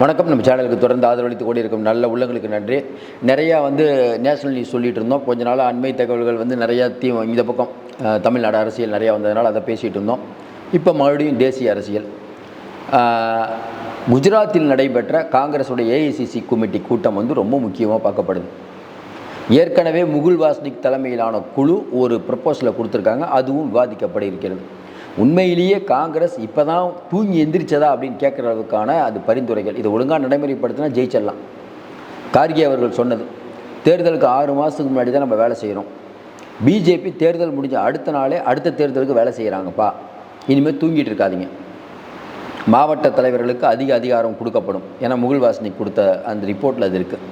வணக்கம். நம்ம சேனலுக்கு தொடர்ந்து ஆதரவளித்து கொண்டிருக்கும் நல்ல உள்ளங்களுக்கு நன்றி. நிறையா வந்து நேஷனல் நியூஸ் சொல்லிகிட்டு இருந்தோம். கொஞ்ச நாள் அண்மை தகவல்கள் வந்து நிறையா தீ இந்த பக்கம் தமிழ்நாடு அரசியல் நிறையா வந்ததுனால அதை பேசிகிட்டு இருந்தோம். இப்போ மறுபடியும் தேசிய அரசியல். குஜராத்தில் நடைபெற்ற காங்கிரஸுடைய ஏஐசிசி கமிட்டி கூட்டம் வந்து ரொம்ப முக்கியமாக பார்க்கப்படுது. ஏற்கனவே முகுல் வாஸ்னிக் தலைமையிலான குழு ஒரு ப்ரப்போசலை கொடுத்துருக்காங்க. அதுவும் விவாதிக்கப்பட இருக்கிறது. உண்மையிலேயே காங்கிரஸ் இப்போ தான் தூங்கி எந்திரிச்சதா அப்படின்னு கேட்குற அளவுக்கான அது பரிந்துரைகள். இதை ஒழுங்காக நடைமுறைப்படுத்தினா ஜெயிச்சிடலாம். கார்கே அவர்கள் சொன்னது தேர்தலுக்கு ஆறு மாதத்துக்கு முன்னாடி தான் நம்ம வேலை செய்கிறோம் பிஜேபி தேர்தல் முடிஞ்ச அடுத்த நாளே அடுத்த தேர்தலுக்கு வேலை செய்கிறாங்கப்பா இனிமேல் தூங்கிட்டு இருக்காதீங்க. மாவட்ட தலைவர்களுக்கு அதிக அதிகாரம் கொடுக்கப்படும். ஏன்னா முகுல் வாசனிக் கொடுத்த அந்த ரிப்போர்ட்டில் அது இருக்குது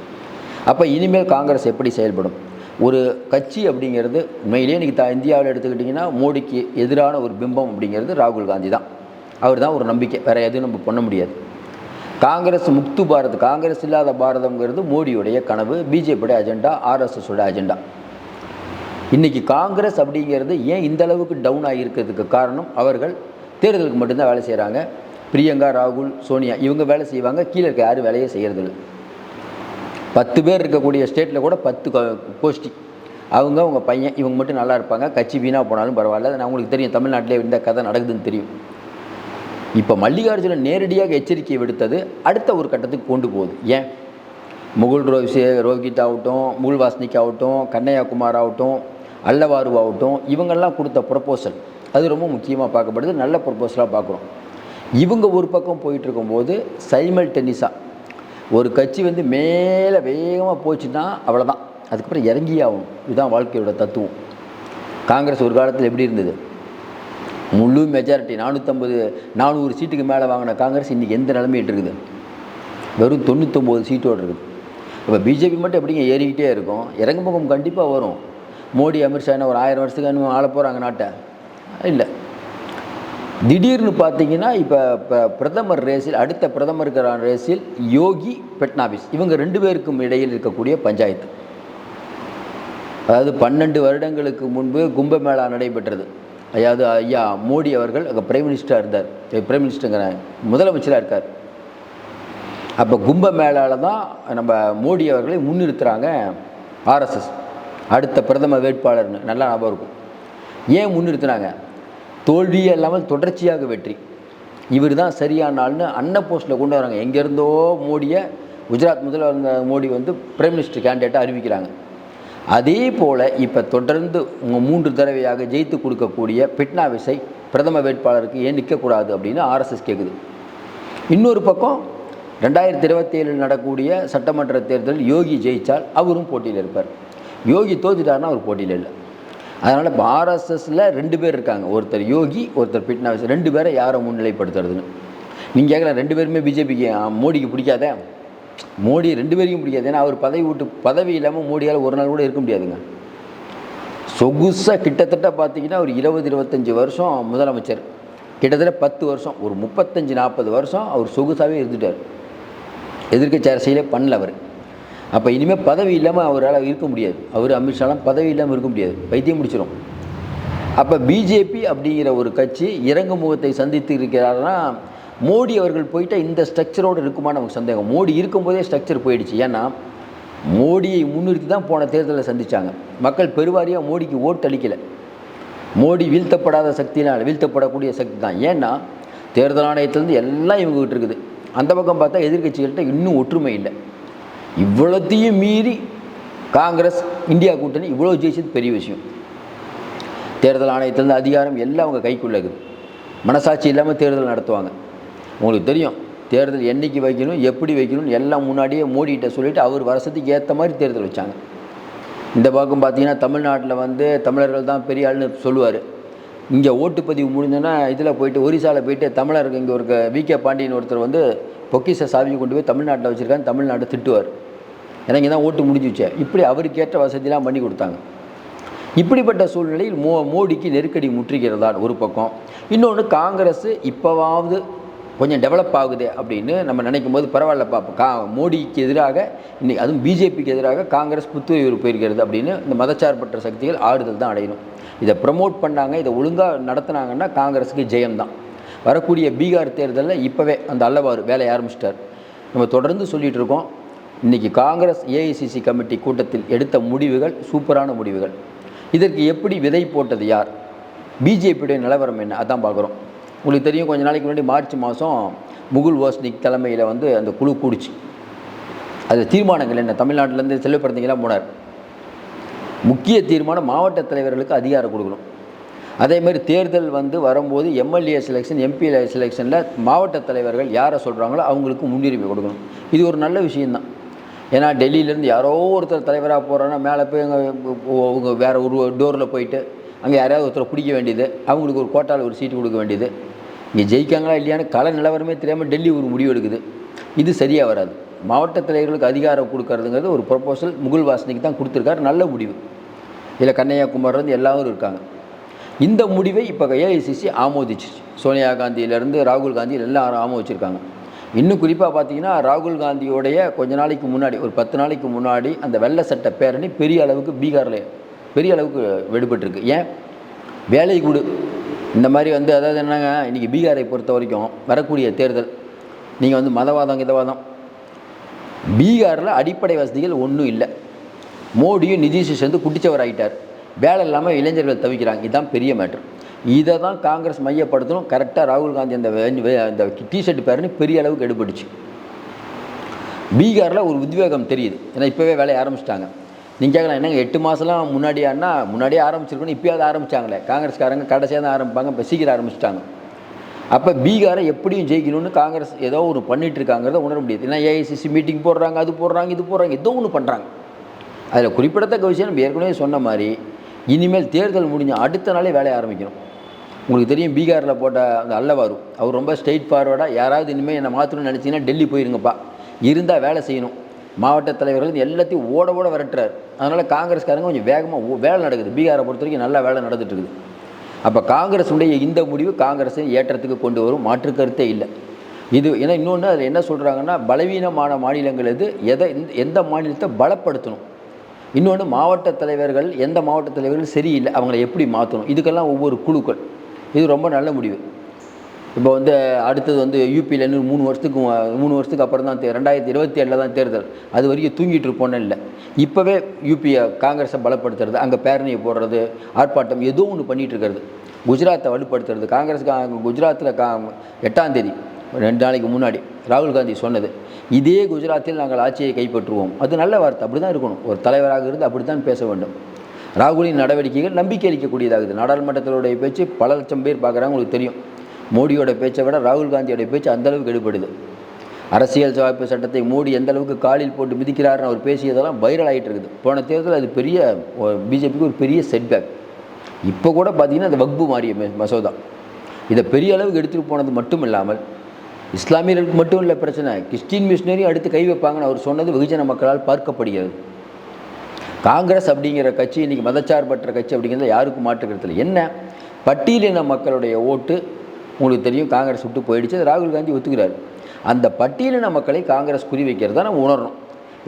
அப்போ இனிமேல் காங்கிரஸ் எப்படி செயல்படும்? ஒரு கட்சி அப்படிங்கிறது உண்மையிலேயே இன்றைக்கி த இந்தியாவில் எடுத்துக்கிட்டிங்கன்னா மோடிக்கு எதிரான ஒரு பிம்பம் அப்படிங்கிறது ராகுல் காந்தி தான். அவர் தான் ஒரு நம்பிக்கை. வேறு எதுவும் நம்ம பண்ண முடியாது. காங்கிரஸ் முக்து பாரத் காங்கிரஸ் இல்லாத பாரதம்ங்கிறது மோடியுடைய கனவு பிஜேபியோட அஜெண்டா ஆர்எஸ்எஸோட அஜெண்டா. இன்றைக்கி காங்கிரஸ் அப்படிங்கிறது ஏன் இந்த அளவுக்கு டவுன் ஆகியிருக்கிறதுக்கு காரணம்? அவர்கள் தேர்தலுக்கு மட்டும்தான் வேலை செய்கிறாங்க பிரியங்கா ராகுல் சோனியா இவங்க வேலை செய்வாங்க. கீழே இருக்க யாரும் வேலையே செய்கிறதில்லை பத்து பேர் இருக்கக்கூடிய ஸ்டேட்டில் கூட பத்து கோஷ்டி. அவங்க அவங்க பையன் இவங்க மட்டும் நல்லா இருப்பாங்க. கட்சி வீணாக போனாலும் பரவாயில்ல. அது உங்களுக்கு தெரியும். தமிழ்நாட்டிலே இந்த கதை நடக்குதுன்னு தெரியும். இப்போ மல்லிகார்ஜுனன் நேரடியாக எச்சரிக்கை விடுத்தது அடுத்த ஒரு கட்டத்துக்கு கொண்டு போகுது. ஏன்? முகுல் ரோஹி ரோஹித் ஆகட்டும் முகுல் வாஸ்னிக் ஆகட்டும் கண்ணையாகுமார் ஆகட்டும் அல்லவாரு ஆகட்டும் இவங்கெல்லாம் கொடுத்த ப்ரொப்போசல் அது ரொம்ப முக்கியமாக பார்க்கப்படுது. நல்ல ப்ரொப்போசலாக பார்க்குறோம். இவங்க ஒரு பக்கம் போயிட்டு இருக்கும்போது சைமல் டென்னிஸாக ஒரு கட்சி வந்து மேலே வேகமாக போச்சுன்னா அவ்வளோதான் அதுக்கப்புறம் இறங்கியே ஆகும் இதுதான் வாழ்க்கையோட தத்துவம். காங்கிரஸ் ஒரு காலத்தில் எப்படி இருந்தது? முழு மெஜாரிட்டி நானூற்றம்பது நானூறு சீட்டுக்கு மேலே வாங்கின காங்கிரஸ் இன்றைக்கி எந்த நிலைமையிட்டு இருக்குது? வெறும் தொண்ணூற்றொம்பது சீட்டோடு இருக்குது. இப்போ பிஜேபி மட்டும் எப்படிங்க ஏறிக்கிட்டே இருக்கும்? இறங்குமுகம் கண்டிப்பாக வரும். மோடி அமித்ஷா என்ன ஒரு ஆயிரம் வருஷத்துக்கு இன்னும் ஆள போகிறாங்க நாட்டை? இல்லை. திடீர்னு பார்த்தீங்கன்னா இப்போ இப்போ பிரதமர் ரேஸில் அடுத்த பிரதமருக்கான ரேஸில் யோகி பெட்னாவிஸ். இவங்க ரெண்டு பேருக்கும் இடையில் இருக்கக்கூடிய பஞ்சாயத்து. அதாவது பன்னெண்டு வருடங்களுக்கு முன்பு கும்பமேளா நடைபெற்றது. அதாவது ஐயா மோடி அவர்கள் அங்கே பிரைம் மினிஸ்டராக இருந்தார். பிரைம் மினிஸ்டருங்கிற முதலமைச்சராக இருக்கார். அப்போ கும்பமேளாவில் தான் நம்ம மோடி அவர்களை முன்னிறுத்துகிறாங்க ஆர்எஸ்எஸ் அடுத்த பிரதம வேட்பாளர்னு நல்லா ஞாபகம் இருக்கும். ஏன் முன்னிறுத்துனாங்க? தோல்வியே இல்லாமல் தொடர்ச்சியாக வெற்றி. இவர் தான் சரியான ஆள்னு அன்ன போஸ்ட்டில் கொண்டு வராங்க. எங்கேருந்தோ மோடியை குஜராத் முதல்வர் மோடி வந்து பிரைம் மினிஸ்டர் கேண்டிடேட்டாக அறிவிக்கிறாங்க. அதே போல் இப்போ தொடர்ந்து மூன்று தடவையாக ஜெயித்து கொடுக்கக்கூடிய பிட்னாவிஸை பிரதம வேட்பாளருக்கு ஏன் நிற்கக்கூடாது அப்படின்னு ஆர்எஸ்எஸ் கேட்குது இன்னொரு பக்கம் ரெண்டாயிரத்தி இருபத்தி ஏழில் நடக்கூடிய சட்டமன்ற தேர்தலில் யோகி ஜெயித்தால் அவரும் போட்டியில் இருப்பார். யோகி தோத்துட்டாருன்னா அவர் போட்டியில் இல்லை. அதனால் இப்போ ஆர்எஸ்எஸில் ரெண்டு பேர் இருக்காங்க. ஒருத்தர் யோகி ஒருத்தர் பிட்னாவிஸ். ரெண்டு பேரை யாரை முன்னிலைப்படுத்துறதுன்னு? நீங்கள் கேட்கலாம் ரெண்டு பேருமே பிஜேபிக்கு மோடிக்கு பிடிக்காதே? மோடி ரெண்டு பேரையும் பிடிக்காது. ஏன்னா அவர் பதவி விட்டு பதவி இல்லாமல் மோடியால் ஒரு நாள் கூட இருக்க முடியாதுங்க. சொகுசாக கிட்டத்தட்ட பார்த்தீங்கன்னா ஒரு இருபது இருபத்தஞ்சி வருஷம் முதலமைச்சர். கிட்டத்தட்ட பத்து வருஷம் ஒரு முப்பத்தஞ்சு நாற்பது வருஷம் அவர் சொகுசாகவே இருந்துட்டார். எதிர்க்கட்சி அரசியலே பண்ணல அவர். அப்போ இனிமேல் பதவி இல்லாமல் அவரால் இருக்க முடியாது. அவர் அமித்ஷாலாம் பதவி இல்லாமல் இருக்க முடியாது. வைத்தியம் முடிச்சிடும் அப்போ பிஜேபி அப்படிங்கிற ஒரு கட்சி இறங்கு முகத்தை சந்தித்து இருக்கிறாருன்னா மோடி அவர்கள் போயிட்டால் இந்த ஸ்ட்ரக்சரோடு இருக்குமா நமக்கு சந்தேகம். மோடி இருக்கும்போதே ஸ்ட்ரக்சர் போயிடுச்சு. ஏன்னா மோடியை முன்னிறுத்தி தான் போன தேர்தலில் சந்திச்சாங்க. மக்கள் பெருவாரியாக மோடிக்கு ஓட்டு அளிக்கலை. மோடி வீழ்த்தப்படாத சக்தினால் வீழ்த்தப்படக்கூடிய சக்தி தான். ஏன்னா தேர்தல் ஆணையத்திலேருந்து எல்லாம் இவங்ககிட்ட இருக்குது. அந்த பக்கம் பார்த்தா எதிர்க்கட்சிகள்கிட்ட இன்னும் ஒற்றுமை இல்லை. இவ்வளோத்தையும் மீறி காங்கிரஸ் இந்தியா கூட்டணி இவ்வளோ ஜெயிச்சது பெரிய விஷயம். தேர்தல் ஆணையத்திலேருந்து அதிகாரம் எல்லாம் அவங்க கைக்குள்ளே இருக்குது. மனசாட்சி இல்லாமல் தேர்தல் நடத்துவாங்க. உங்களுக்கு தெரியும் தேர்தல் என்றைக்கு வைக்கணும் எப்படி வைக்கணும்னு எல்லாம் முன்னாடியே மோடிகிட்ட சொல்லிவிட்டு அவர் வருஷத்துக்கு ஏற்ற மாதிரி தேர்தல் வச்சாங்க. இந்த பக்கம் பார்த்தீங்கன்னா தமிழ்நாட்டில் வந்து தமிழர்கள் தான் பெரிய ஆள்னு சொல்லுவார். இங்கே ஓட்டுப்பதிவு முடிஞ்சோன்னா இதில் போயிட்டு ஒரிசாவில் போயிட்டு தமிழருக்கு இங்கே ஒரு வி கே பாண்டியன் ஒருத்தர் வந்து பொக்கிஷ சாவியை கொண்டு போய் தமிழ்நாட்டில் வச்சுருக்காங்க தமிழ்நாட்டை திட்டுவார். ஏன்னா இங்கே தான் ஓட்டு முடிஞ்சிச்சு இப்படி அவருக்கு ஏற்ற வசதிலாம் பண்ணி கொடுத்தாங்க. இப்படிப்பட்ட சூழ்நிலையில் மோ மோடிக்கு நெருக்கடி முற்றுகிறதான் ஒரு பக்கம். இன்னொன்று காங்கிரஸ் இப்போவாவது கொஞ்சம் டெவலப் ஆகுது அப்படின்னு நம்ம நினைக்கும் போது பரவாயில்ல கா மோடிக்கு எதிராக இன்னைக்கு அதுவும் பிஜேபிக்கு எதிராக காங்கிரஸ் புத்துயிர் போயிருக்கிறது அப்படின்னு இந்த மதச்சார்பற்ற சக்திகள் ஆறுதல் தான் அடையணும். இதை ப்ரமோட் பண்ணாங்க இதை ஒழுங்காக நடத்துனாங்கன்னா காங்கிரஸுக்கு ஜெயம்தான். வரக்கூடிய பீகார் தேர்தலில் இப்போவே அந்த அல்லவாறு வேலையை ஆரம்பிச்சிட்டார். நம்ம தொடர்ந்து சொல்லிகிட்டு இருக்கோம். இன்றைக்கி காங்கிரஸ் ஏஐசிசி கமிட்டி கூட்டத்தில் எடுத்த முடிவுகள் சூப்பரான முடிவுகள். இதற்கு எப்படி விதை போட்டது யார்? பிஜேபியுடைய நிலவரம் என்ன? அதான் பார்க்குறோம். உங்களுக்கு தெரியும் கொஞ்ச நாளைக்கு முன்னாடி மார்ச் மாதம் முகுல் வாஸ்னிக் தலைமையில் வந்து அந்த குழு கூடிச்சு. அது தீர்மானங்கள் என்ன? தமிழ்நாட்டிலேருந்து செல்வப்படுத்திங்களாம் போனார். முக்கிய தீர்மானம் மாவட்ட தலைவர்களுக்கு அதிகாரம் கொடுக்கணும். அதே மாதிரி தேர்தல் வந்து வரும்போது எம்எல்ஏ செலெக்ஷன் எம்பி செலெக்ஷனில் மாவட்ட தலைவர்கள் யாரை சொல்கிறாங்களோ அவங்களுக்கு முன்னுரிமை கொடுக்கணும். இது ஒரு நல்ல விஷயந்தான் ஏன்னா டெல்லியிலேருந்து யாரோ ஒருத்தர் தலைவராக போகிறோன்னா மேலே போய் அங்கே அவங்க வேறு ஒரு டோரில் போயிட்டு அங்கே யாரையாவது ஒருத்தரை பிடிக்க வேண்டியது அவங்களுக்கு ஒரு கோட்டாவில் ஒரு சீட்டு கொடுக்க வேண்டியது. இங்கே ஜெயிக்காங்களா இல்லையான்னு கல நிலவரமே தெரியாமல் டெல்லி ஒரு முடிவு எடுக்குது. இது சரியாக வராது. மாவட்ட தலைவர்களுக்கு அதிகாரம் கொடுக்கறதுங்கிறது ஒரு ப்ரொப்போசல் முகுல் வாசனைக்கு தான் கொடுத்துருக்காரு. நல்ல முடிவு. இதில் கன்னியாகுமரிலேருந்து எல்லாரும் இருக்காங்க. இந்த முடிவை இப்போ ஏஐசிசி ஆமோதிச்சிச்சு சோனியா காந்தியிலேருந்து ராகுல் காந்தி எல்லாரும் ஆமோதிச்சிருக்காங்க. இன்னும் குறிப்பாக பார்த்தீங்கன்னா ராகுல் காந்தியோடைய கொஞ்ச நாளைக்கு முன்னாடி ஒரு பத்து நாளைக்கு முன்னாடி அந்த வெள்ளை சட்ட பேரணி பெரிய அளவுக்கு பீகாரில் பெரிய அளவுக்கு வெடுபட்டிருக்கு. ஏன்? வேலை கொடு இந்த மாதிரி வந்து அதாவது என்னங்க இன்றைக்கி பீகாரை பொறுத்த வரைக்கும் வரக்கூடிய தேர்தல் நீங்கள் வந்து மதவாதம் இதவாதம் பீகாரில் அடிப்படை வசதிகள் ஒன்றும் இல்லை. மோடியும் நிதிஷ் சேர்ந்து குட்டிச்சவர் ஆகிட்டார் வேலை இல்லாமல் இளைஞர்கள் தவிக்கிறாங்க. இதுதான் பெரிய மேட்ரு இதை தான் காங்கிரஸ் மையப்படுத்தணும். கரெக்டாக ராகுல் காந்தி அந்த அந்த டிஷர்ட் பேரணி பெரிய அளவுக்கு எடுபட்டுச்சு. பீகாரில் ஒரு உத்வேகம் தெரியுது. ஏன்னா இப்போவே வேலையை ஆரம்பிச்சிட்டாங்க. நீங்கள் கேட்கலாம் என்னங்க எட்டு மாதம்லாம் முன்னாடியானா முன்னாடியே ஆரம்பிச்சிருக்கணும் இப்போயாவது ஆரம்பித்தாங்களே காங்கிரஸ்காரங்க கடைசியாக தான் ஆரம்பிப்பாங்க இப்போ சீக்கிரம் ஆரம்பிச்சிட்டாங்க. அப்போ பீகாரை எப்படியும் ஜெயிக்கணும்னு காங்கிரஸ் ஏதோ ஒன்று பண்ணிகிட்டு இருக்காங்கிறத உணர முடியுது. ஏன்னா ஏஐசிசி மீட்டிங் போடுறாங்க அது போடுறாங்க இது போடுறாங்க ஏதோ ஒன்று பண்ணுறாங்க அதில் குறிப்பிடத்தக்க விஷயம் நம்ம ஏற்கனவே சொன்ன மாதிரி இனிமேல் தேர்தல் முடிஞ்ச அடுத்த நாளே வேலையை ஆரம்பிக்கணும். உங்களுக்கு தெரியும் பீகாரில் போட்ட அந்த அல்லவாரு. அவர் ரொம்ப ஸ்ட்ரெயிட் ஃபார்வர்டாக யாராவது இனிமேல் என்னை மாற்றணும்னு நினச்சிங்கன்னா டெல்லி போயிருங்கப்பா. இருந்தால் வேலை செய்யணும். மாவட்ட தலைவர்கள் எல்லாத்தையும் ஓட ஓட விரட்டுறாரு. அதனால் காங்கிரஸ்காரங்க கொஞ்சம் வேகமாக வேலை நடக்குது. பீகாரை பொறுத்த வரைக்கும் நல்லா வேலை நடந்துட்டுருக்குது அப்போ காங்கிரஸுடைய இந்த முடிவு காங்கிரஸை ஏற்றத்துக்கு கொண்டு வரும். மாற்று கருத்தே இல்லை. இது ஏன்னா இன்னொன்று அதில் என்ன சொல்கிறாங்கன்னா பலவீனமான மாநிலங்கள் எது எதை எந்த- எந்த மாநிலத்தை பலப்படுத்தணும். இன்னொன்று மாவட்ட தலைவர்கள் எந்த மாவட்ட தலைவர்கள் சரியில்லை அவங்கள எப்படி மாற்றணும் இதுக்கெல்லாம் ஒவ்வொரு குழுக்கள். இது ரொம்ப நல்ல முடிவு. இப்போ வந்து அடுத்தது வந்து யூபியில் இன்னும் மூணு வருஷத்துக்கு மூணு வருஷத்துக்கு அப்புறம் தான் ரெண்டாயிரத்தி இருபத்தி ஏழில் தான் தேர்தல். அது வரைக்கும் தூங்கிட்டு இருப்போன்னு இல்லை. இப்போவே யூபியை காங்கிரஸை பலப்படுத்துறது அங்கே பேரணியை போடுறது ஆர்ப்பாட்டம் ஏதோ ஒன்று பண்ணிகிட்டு இருக்கிறது. குஜராத்தை வலுப்படுத்துறது காங்கிரஸ் குஜராத்தில் கா எட்டாம் தேதி ரெண்டு நாளைக்கு முன்னாடி ராகுல் காந்தி சொன்னது இதே குஜராத்தில் நாங்கள் ஆட்சியை கைப்பற்றுவோம். அது நல்ல வார்த்தை அப்படி தான் இருக்கணும். ஒரு தலைவராக இருந்து அப்படி தான் பேச வேண்டும். ராகுலின் நடவடிக்கைகள் நம்பிக்கை அளிக்கக்கூடியதாகுது நாடாளுமன்றத்தினுடைய பேச்சு பல லட்சம் பேர் பார்க்குறாங்க உங்களுக்கு தெரியும். மோடியோட பேச்சை விட ராகுல் காந்தியோட பேச்சு அந்த அளவுக்கு எடுபடுது. அரசியல் சாய்ப்பு சட்டத்தை மோடி எந்த அளவுக்கு காலில் போட்டு மிதிக்கிறார்னு அவர் பேசியதெல்லாம் வைரல் ஆகிட்டு இருக்குது. போன தேர்தல் அது பெரிய பிஜேபிக்கு ஒரு பெரிய செட்பேக் இப்போ கூட பார்த்தீங்கன்னா அந்த வக்பு மாறிய மசோதா. இதை பெரிய அளவுக்கு எடுத்துகிட்டு போனது மட்டும் இல்லாமல் இஸ்லாமியர்களுக்கு மட்டும் இல்லை பிரச்சனை. கிறிஸ்டின் மிஷினரியும் அடுத்து கை வைப்பாங்கன்னு அவர் சொன்னது வெகுஜன மக்களால் பார்க்கப்படுகிறது. காங்கிரஸ் அப்படிங்கிற கட்சி இன்றைக்கி மதச்சார்பற்ற கட்சி அப்படிங்கிறது யாருக்கும் மாற்றுக்கிறதுல என்ன? பட்டியலின மக்களுடைய ஓட்டு உங்களுக்கு தெரியும் காங்கிரஸ் விட்டு போயிடுச்சு. அது ராகுல் காந்தி ஒத்துக்கிறார். அந்த பட்டியலின மக்களை காங்கிரஸ் குறி வைக்கிறதா நம்ம உணரணும்.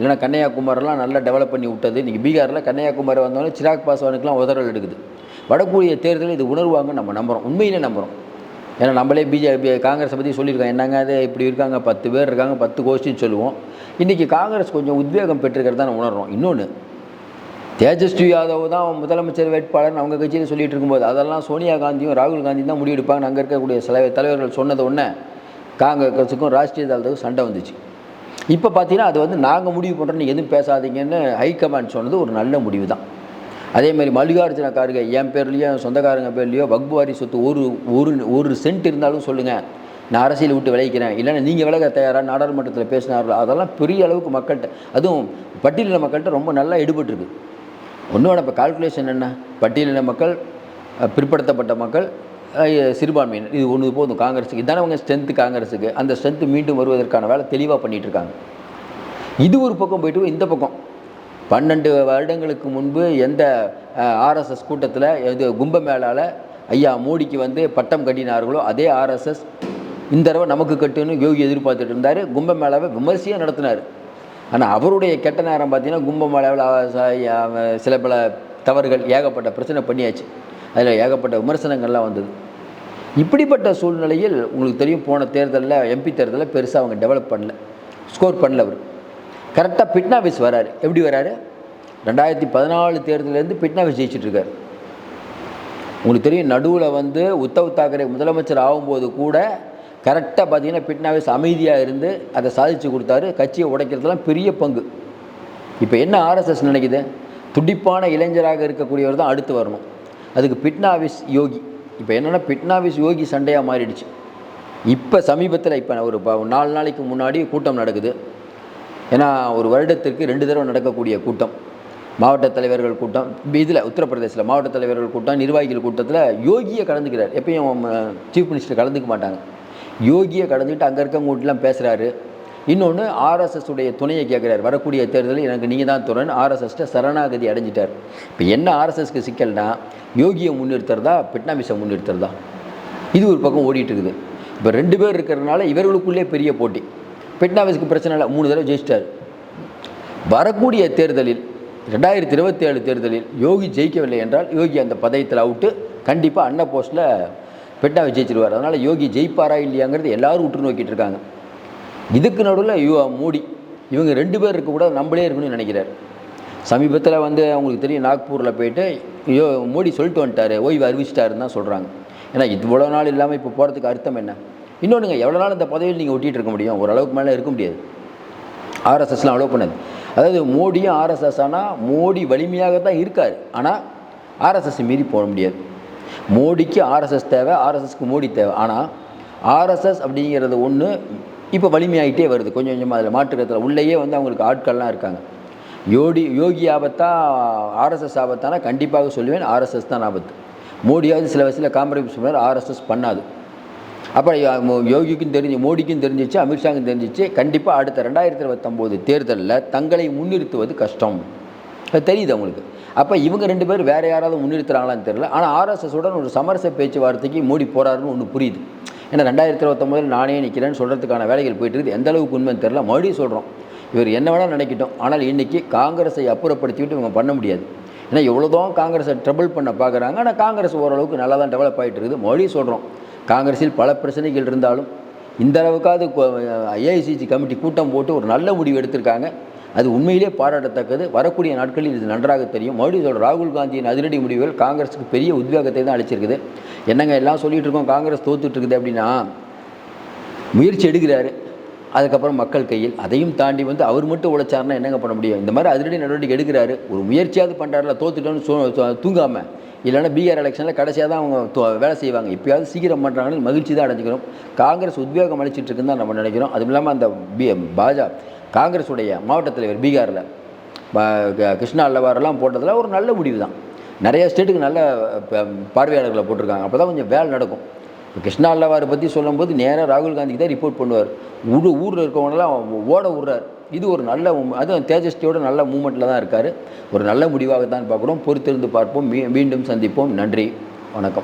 இல்லைன்னா கன்னியாகுமரெலாம் நல்லா டெவலப் பண்ணி விட்டது. இன்றைக்கி பீகாரில் கன்னியாகுமரி வந்தோடனே சிராக் பாஸ்வானுக்குலாம் உதறல் எடுக்குது. வடக்கூடிய தேர்தலில் இது உணர்வாங்க நம்ம நம்புகிறோம் உண்மையிலே நம்புகிறோம் ஏன்னா நம்மளே பிஜேபி காங்கிரஸை பற்றி சொல்லியிருக்கோம். என்னங்க அது? இப்படி இருக்காங்க. பத்து பேர் இருக்காங்க. பத்து கோஷ்டின்னு சொல்லுவோம். இன்றைக்கி காங்கிரஸ் கொஞ்சம் உத்வேகம் பெற்றிருக்கிறதா நம்ம உணர்றோம். இன்னொன்று தேஜஸ்வி யாதவ் தான் முதலமைச்சர் வேட்பாளர் அவங்க கட்சியில் சொல்லிட்டு இருக்கும்போது அதெல்லாம் சோனியா காந்தியும் ராகுல் காந்தியும் தான் முடிவெடுப்பாங்க அங்கே இருக்கக்கூடிய சில தலைவர்கள் சொன்னது உடனே காங்கிரஸுக்கும் ராஷ்ட்ரிய தளத்துக்கும் சண்டை வந்துச்சு. இப்போ பார்த்தீங்கன்னா அது வந்து நாங்கள் முடிவு பண்ணுறோம் எதுவும் பேசாதீங்கன்னு ஹைகமாண்ட் சொன்னது ஒரு நல்ல முடிவு தான் அதே மாதிரி மல்லிகார்ஜுன கார்கே என் பேர்லேயோ சொந்தக்காரங்க பேர்லேயோ வக்புவாரி சொத்து ஒரு ஒரு ஒரு சென்ட் இருந்தாலும் சொல்லுங்கள் நான் அரசியல் விட்டு விளைவிக்கிறேன் இல்லைன்னா நீங்கள் விலக தயாராக நாடாளுமன்றத்தில் பேசினார்கள்? அதெல்லாம் பெரிய அளவுக்கு மக்கள்கிட்ட அதுவும் பட்டியலில் மக்கள்கிட்ட ரொம்ப நல்லா எடுபட்டுருக்கு ஒன்றோட இப்போ கால்குலேஷன் என்ன? பட்டியலின மக்கள் பிற்படுத்தப்பட்ட மக்கள் சிறுபான்மையினர். இது ஒன்று போதும். காங்கிரஸுக்கு. இதானே அவங்க ஸ்ட்ரென்த்து காங்கிரஸுக்கு. அந்த ஸ்ட்ரென்த்து மீண்டும் வருவதற்கான வேலை தெளிவாக பண்ணிகிட்ருக்காங்க இது ஒரு பக்கம் போயிட்டு இந்த பக்கம். பன்னெண்டு வருடங்களுக்கு முன்பு எந்த ஆர்எஸ்எஸ் கூட்டத்தில் இது கும்பமேளால ஐயா மோடிக்கு வந்து பட்டம் கட்டினார்களோ அதே ஆர்எஸ்எஸ் இந்த தடவை நமக்கு கட்டுன்னு யோகி எதிர்பார்த்துட்டு இருந்தார். கும்பமேளாவை விமர்சையாக நடத்தினார். ஆனால் அவருடைய கெட்ட நேரம் பார்த்தீங்கன்னா கும்பம் அவ- சில பல தவறுகள் ஏகப்பட்ட பிரச்சனை பண்ணியாச்சு. அதில் ஏகப்பட்ட விமர்சனங்கள்லாம் வந்தது. இப்படிப்பட்ட சூழ்நிலையில் உங்களுக்கு தெரியும் போன தேர்தலில் எம்பி தேர்தலில் பெருசாக அவங்க டெவலப் பண்ணல. ஸ்கோர் பண்ணல அவர். கரெக்டாக பிட்னாவிஸ் வராரு. எப்படி வராரு? ரெண்டாயிரத்தி பதினாலு தேர்தலேருந்து பிட்னாவிஸ் ஜெயிச்சிட்ருக்காரு. உங்களுக்கு தெரியும் நடுவில் வந்து உத்தவ் தாக்கரே முதலமைச்சர் ஆகும்போது கூட கரெக்டாக பார்த்தீங்கன்னா பிட்னாவிஸ் அமைதியாக இருந்து அதை சாதித்து கொடுத்தாரு. கட்சியை உடைக்கிறதுலாம் பெரிய பங்கு. இப்போ என்ன ஆர்எஸ்எஸ் நினைக்குது? துடிப்பான இளைஞராக இருக்கக்கூடியவர் தான் அடுத்து வரணும். அதுக்கு பிட்னாவிஸ் யோகி. இப்போ என்னென்னா பிட்னாவிஸ் யோகி சண்டையாக மாறிடுச்சு. இப்போ சமீபத்தில் இப்போ ஒரு ப- நாலு நாளைக்கு முன்னாடி கூட்டம் நடக்குது. ஏன்னா ஒரு வருடத்திற்கு ரெண்டு தடவை நடக்கக்கூடிய கூட்டம். மாவட்ட தலைவர்கள் கூட்டம். இதில் உத்தரப்பிரதேசில் மாவட்ட தலைவர்கள் கூட்டம் நிர்வாகிகள் கூட்டத்தில் யோகியை கலந்துக்கிறார். எப்பயும் சீஃப் மினிஸ்டர் கலந்துக்க மாட்டாங்க. யோகியை கடந்துக்கிட்டு அங்கே இருக்கவங்ககிட்டலாம் பேசுகிறாரு இன்னொன்று ஆர்எஸ்எஸ் உடைய துணையை கேட்குறாரு வரக்கூடிய தேர்தலில் எனக்கு நீங்கள் தான் துறைன்னு ஆர்எஸ்எஸ்ட்ட சரணாகதி அடைஞ்சிட்டார். இப்போ என்ன ஆர்எஸ்எஸ்க்கு சிக்கல்னா யோகியை முன்னிறுத்துறதா பிட்னாமிஸை முன்னிறுத்துறதா? இது ஒரு பக்கம் ஓடிட்டு இருக்குது இப்போ ரெண்டு பேர் இருக்கிறதுனால இவர்களுக்குள்ளே பெரிய போட்டி. பிட்னாமிஸ்க்கு பிரச்சனை இல்லை. மூணு தடவை ஜெயிச்சிட்டார். வரக்கூடிய தேர்தலில் ரெண்டாயிரத்தி இருபத்தி ஏழு தேர்தலில் யோகி ஜெயிக்கவில்லை என்றால் யோகி அந்த பதயத்தில் அவுட்டு கண்டிப்பாக அன்ன போஸ்ட்டில் பெட்டாவை ஜெயிச்சிருவார். அதனால் யோகி ஜெயிப்பாரா இல்லையாங்கிறது எல்லாரும் உற்று நோக்கிட்டு இருக்காங்க இதுக்கு நடுவில் யோ மோடி இவங்க ரெண்டு பேர் இருக்கக்கூடாது நம்மளே இருக்கணும்னு நினைக்கிறார். சமீபத்தில் வந்து அவங்களுக்கு தெரியும் நாக்பூரில் போயிட்டு யோ மோடி சொல்லிட்டு வந்துட்டார் ஓய்வு அறிவிச்சிட்டாருன்னு தான் சொல்கிறாங்க ஏன்னா இவ்வளோ நாள் இல்லாமல் இப்போ போகிறதுக்கு அர்த்தம் என்ன? இன்னொன்றுங்க எவ்வளோ நாள் இந்த பதவியில் நீங்கள் ஒட்டிகிட்டு இருக்க முடியும்? ஓரளவுக்கு மேலே இருக்க முடியாது. ஆர்எஸ்எஸ்லாம் அலோவ் பண்ணது. அதாவது மோடியும் ஆர்எஸ்எஸ் ஆனால் மோடி வலிமையாக தான் இருக்கார். ஆனால் ஆர்எஸ்எஸ் மீறி போக முடியாது. மோடிக்கு ஆர்எஸ்எஸ் தேவை ஆர்எஸ்எஸ்க்கு மோடி தேவை. ஆனால் ஆர்எஸ்எஸ் அப்படிங்கிறது ஒன்று இப்போ வலிமையாகிட்டே வருது. கொஞ்சம் கொஞ்சமாக அதில் மாற்றுக்கிறதுல உள்ளேயே வந்து அவங்களுக்கு ஆட்கள்லாம் இருக்காங்க. யோடி யோகி ஆபத்தா ஆர்எஸ்எஸ் ஆபத்தானா? கண்டிப்பாக சொல்லுவேன் ஆர்எஸ்எஸ் தான் ஆபத்து. மோடியாவது சில வயசில் காம்ப்ரமைஸ் பண்ணார் ஆர்எஸ்எஸ் பண்ணாது. அப்போ யோகிக்கும் தெரிஞ்சு மோடிக்கும் தெரிஞ்சிச்சு அமித்ஷாவுக்கும் தெரிஞ்சிச்சு கண்டிப்பாக அடுத்த ரெண்டாயிரத்தி இருபத்தொம்போது தேர்தலில் தங்களை முன்னிறுத்துவது கஷ்டம். அது தெரியுது அவங்களுக்கு. அப்போ இவங்க ரெண்டு பேர் வேறு யாராவது முன்னிறுத்துறாங்களான்னு தெரியல. ஆனால் ஆர்எஸ்எஸுடன் ஒரு சமரச பேச்சுவார்த்தைக்கு மோடி போகிறாருன்னு ஒன்று புரியுது. ஏன்னா ரெண்டாயிரத்தி இருபத்தொம்போதில் நானே நிற்கிறேன்னு சொல்கிறதுக்கான வேலைகள் போயிட்டு இருக்குது எந்த அளவுக்கு உண்மைன்னு தெரில மறுபடியும் சொல்கிறோம் இவர் என்ன வேணால் நினைக்கட்டும். ஆனால் இன்றைக்கி காங்கிரஸை அப்புறப்படுத்திவிட்டு இவங்க பண்ண முடியாது. ஏன்னா எவ்வளோதான் காங்கிரஸை ட்ரபிள் பண்ண பார்க்குறாங்க ஆனால் காங்கிரஸ் ஓரளவுக்கு நல்லா தான் டெவலப் ஆகிட்டு இருக்குது மறுபடியும் சொல்கிறோம் காங்கிரஸில் பல பிரச்சனைகள் இருந்தாலும் இந்த அளவுக்காவது ஏஐசிசி கமிட்டி கூட்டம் போட்டு ஒரு நல்ல முடிவு எடுத்திருக்காங்க. அது உண்மையிலே பாராட்டத்தக்கது. வரக்கூடிய நாட்களில் இது நன்றாக தெரியும். மறுபடியும் சொல்கிற ராகுல் காந்தியின் அதிரடி முடிவுகள் காங்கிரஸுக்கு பெரிய உத்வேகத்தை தான் அளிச்சிருக்குது. என்னங்க எல்லாம் சொல்லிட்டு இருக்கோம் காங்கிரஸ் தோத்துட்டு இருக்குது அப்படின்னா முயற்சி எடுக்கிறாரு. அதுக்கப்புறம் மக்கள் கையில். அதையும் தாண்டி வந்து அவர் மட்டும் உழைச்சாருன்னா என்னங்க பண்ண முடியும்? இந்த மாதிரி அதிரடி நடவடிக்கை எடுக்கிறாரு. ஒரு முயற்சியாவது பண்ணுறாருல தோத்துட்டோன்னு தூங்காமல் இல்லைன்னா பீகார் எலெக்ஷனில் கடைசியாக தான் அவங்க வேலை செய்வாங்க. இப்பயாவது சீக்கிரம் பண்ணுறாங்கன்னு மகிழ்ச்சி தான் அடைஞ்சிக்கிறோம். காங்கிரஸ் உத்வேகம் அளிச்சிட்டு இருக்குன்னு தான் நம்ம நினைக்கிறோம். அதுவும் இல்லாமல் அந்த பி பாஜா காங்கிரஸுடைய மாவட்ட தலைவர் பீகாரில் கிருஷ்ணா அல்லவாரெல்லாம் போட்டதில் ஒரு நல்ல முடிவு தான் நிறைய ஸ்டேட்டுக்கு நல்ல ப- பார்வையாளர்களை போட்டிருக்காங்க. அப்போ தான் கொஞ்சம் வேலை நடக்கும். இப்போ கிருஷ்ணா அல்லவாரை பற்றி சொல்லும்போது நேராக ராகுல் காந்திக்கு தான் ரிப்போர்ட் பண்ணுவார். ஊர் ஊரில் இருக்கவங்களாம் ஓட விடுறார் இது ஒரு நல்ல அதுவும் தேஜஸ்வியோட நல்ல மூமெண்ட்டில் தான் இருக்கார். ஒரு நல்ல முடிவாக தான் பார்க்குறோம் பொறுத்திருந்து பார்ப்போம். மீ- மீண்டும் சந்திப்போம். நன்றி. வணக்கம்.